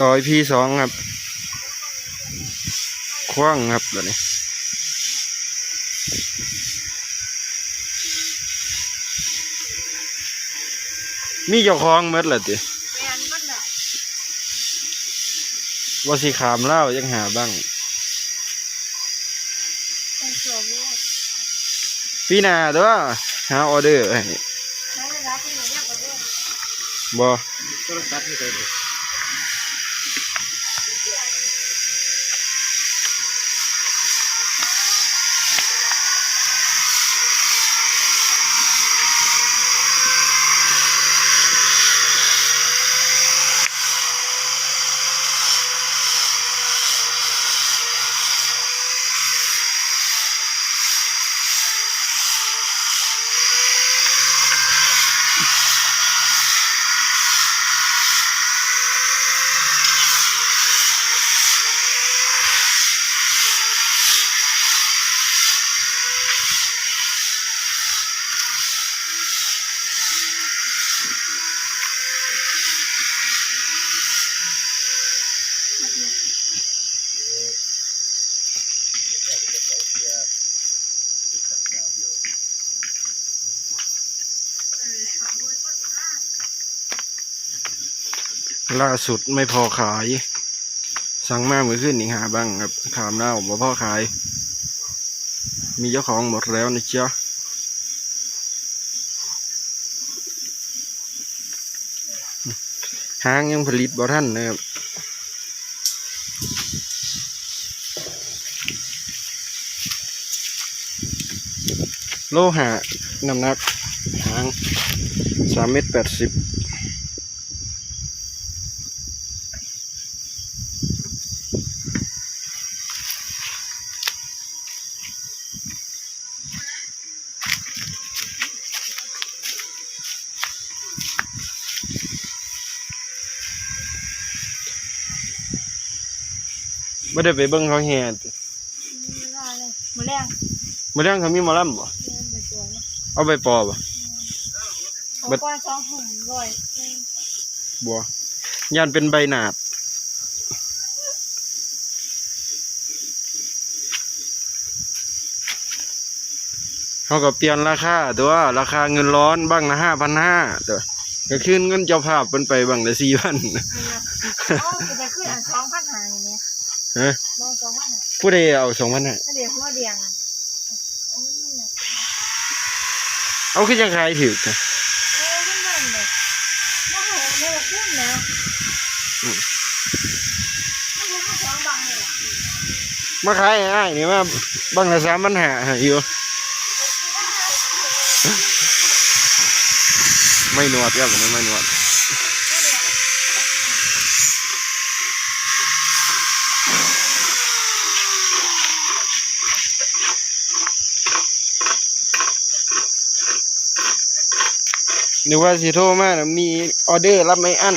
ต่อยพีสองครับคว้างครับแบบนี้มีเจ้าของหมดเลยติว่าสิขามเล่ายังหาบ้างเป็นตัววูดพี่นาตัวหาออเดอร์ให้ใช้เหนูอบ่ ล่าสุดไม่พอขาย สั่งมาเหมื่อขึ้นอีกหาบ้างครับขามเล่าบ่พ่อขาย มีเจ้าของหมดแล้วนะจ๊ะห้างยังผลิตบ่ท่านนะครับโลหะน้ำหนักหางสามเมตรแปดสิบ ไม่ได้ไปเบิ้งเขาแห่ติไม่ได้เลยมือแรงมาเรื่องเขามีหมาล่ำบ่เดินไปตัวเนาะเอาไปปอบ่เอาบัดก้อนสองหุ่นร้อยเองบัวยันเป็นใบหนาดเขาก็เปลี่ยนราคาตัวราคาเงินร้อนบ้างละห้าพันห้าตัวก็ขึ้นเงินเจ้าภาพเป็นไปบ้างละสี่พันนี่นะเอ้าจะไปขึ้นอันสองพันหาอย่างเงี้ย ฮะลองสองพันหาผู้ใดเอาสองพันห้าถ้าเดี๋ยวหัวเดียงอะเอามันนั่นน่ะเอาขึ้นยังขายถือจ้ะเออมันนั่นเลยโอ้โหโมคุ้มแล้วมันรู้ว่าสองบางเลยอะมาขายง่ายๆนี่ว่าบ้างละสามพันห้าอยู่ไม่หนวดครับอันนี้ไม่หนวด หรือว่าสิโทรมากมีออเดอร์รับไม่อั้น